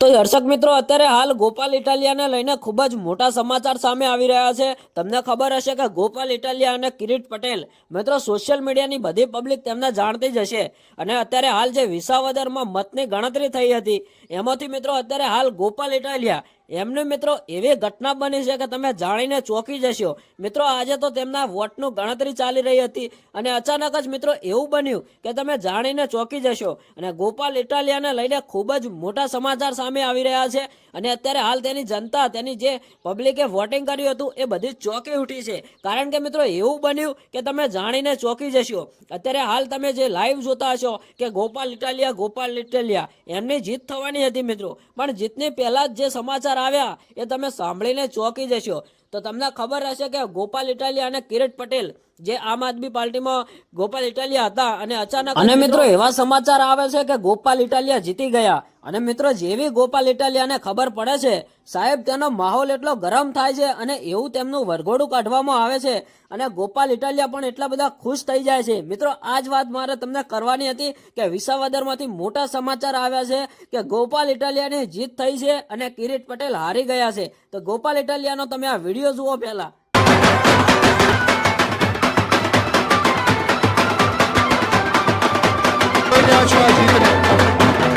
તો દર્શક મિત્રો, અત્યારે હાલ ગોપાલ ઇટાલિયાને લઈને ખૂબ જ મોટા સમાચાર સામે આવી રહ્યા છે. તમને ખબર હશે કે ગોપાલ ઇટાલિયા અને કિરીટ પટેલ, મિત્રો, સોશિયલ મીડિયાની બધી પબ્લિક તેમને જાણતી જ હશે. અને અત્યારે હાલ જે વિસાવદરમાં મતની ગણતરી થઈ હતી, એમાંથી મિત્રો, અત્યારે હાલ ગોપાલ ઇટાલિયા એમને મિત્રો એવી ઘટના બની છે કે તમે જાણીને ચોંકી જશો. મિત્રો, આજે તો તેમના વોટનું ગણતરી ચાલી રહી હતી અને અચાનક જ મિત્રો એવું બન્યું કે તમે જાણીને ચોંકી જશો. અને ગોપાલ ઇટાલિયાને લઈને ખૂબ જ મોટા સમાચાર સામે આવી રહ્યા છે. અને અત્યારે હાલ તેની જનતા, તેની જે પબ્લિકે વોટિંગ કર્યું હતું, એ બધી ચોંકી ઉઠી છે. કારણ કે મિત્રો, એવું બન્યું કે તમે જાણીને ચોંકી જશો. અત્યારે હાલ તમે જે લાઈવ જોતા હશો કે ગોપાલ ઇટાલિયા ગોપાલ ઇટાલિયા, એમની જીત થવાની હતી મિત્રો. પણ જીતની પહેલાં જ જે સમાચાર આવ્યા, એ તમે સાંભળીને ચોંકી જશો. તો તમને ખબર હશે કે ગોપાલ ઇટાલિયા અને કિરીટ પટેલ જે આમ આદમી પાર્ટીમાં ગોપાલ ઇટાલિયા હતા અને અચાનક અને મિત્રો એવા સમાચાર આવે છે કે ગોપાલ ઇટાલિયા જીતી ગયા. અને મિત્રો જેવી ગોપાલ ઇટાલિયાને ખબર પડે છે સાહેબ તેનો માહોલ એટલો ગરમ થાય છે અને એવું તેમનું વરઘોડું કાઢવામાં આવે છે અને ગોપાલ ઇટાલિયા પણ એટલા બધા ખુશ થઈ જાય છે. મિત્રો આ જ વાત મારે તમને કરવાની હતી કે વિસાવદરમાંથી મોટા સમાચાર આવ્યા છે કે ગોપાલ ઇટાલિયાની જીત થઈ છે અને કિરીટ પટેલ હારી ગયા છે. તો ગોપાલ ઇટાલિયાનો તમે આ વીડિયો વીડિયો જુઓ પહેલાં.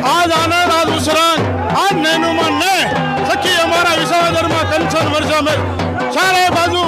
આજ આનંદ, આજ ઉસરાન આજ નૈનુમાં નય સખી અમારા વિસાવદરમાં કંચન વર્ષા મેં ચારે બાજુ